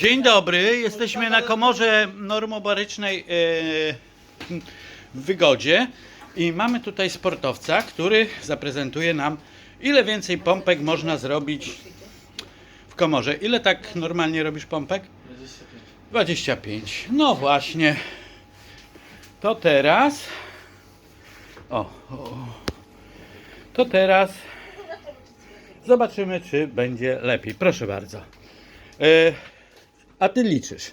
Dzień dobry, jesteśmy na komorze normobarycznej e, w Wygodzie i mamy tutaj sportowca, który zaprezentuje nam ile więcej pompek można zrobić w komorze. Ile tak normalnie robisz pompek? 25. No właśnie. To teraz. O, o. To teraz zobaczymy, czy będzie lepiej. Proszę bardzo. E, a ty liczysz.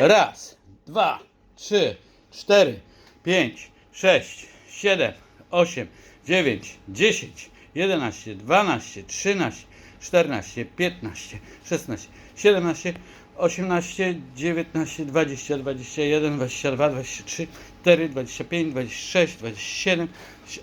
Raz, dwa, trzy, cztery, pięć, sześć, siedem, osiem, dziewięć, dziesięć, jedenaście, dwanaście, trzynaście, czternaście, piętnaście, szesnaście, siedemnaście, osiemnaście, dziewiętnaście, dwadzieścia, dwadzieścia jeden, dwadzieścia dwa, dwadzieścia trzy, cztery, dwadzieścia pięć, dwadzieścia sześć, dwadzieścia siedem,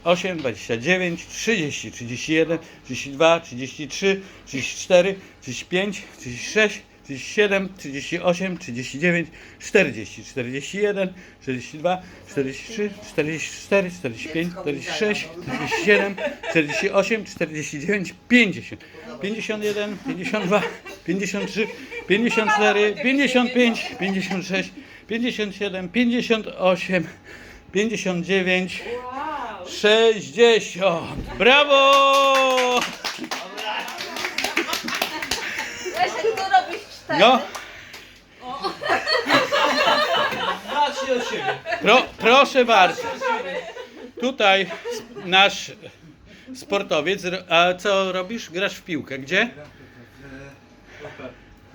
8, 29, 30, 31, 32, 33, 34, 35, 36, 37, 38, 39, 40, 41, 42, 43, 44, 45, 46, 47, 48, 49, 50, 51, 52, 53, 54, 55, 56, 57, 58, 59, 60. Brawo! Robisz cztery. No, Zacznij od siebie. pro, proszę bardzo. Tutaj nasz sportowiec. ro- A co robisz? Grasz w piłkę. Gdzie?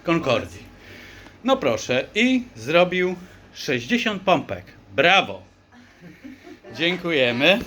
Concordii. No proszę. I zrobił 60 pompek. Brawo. Dziękujemy.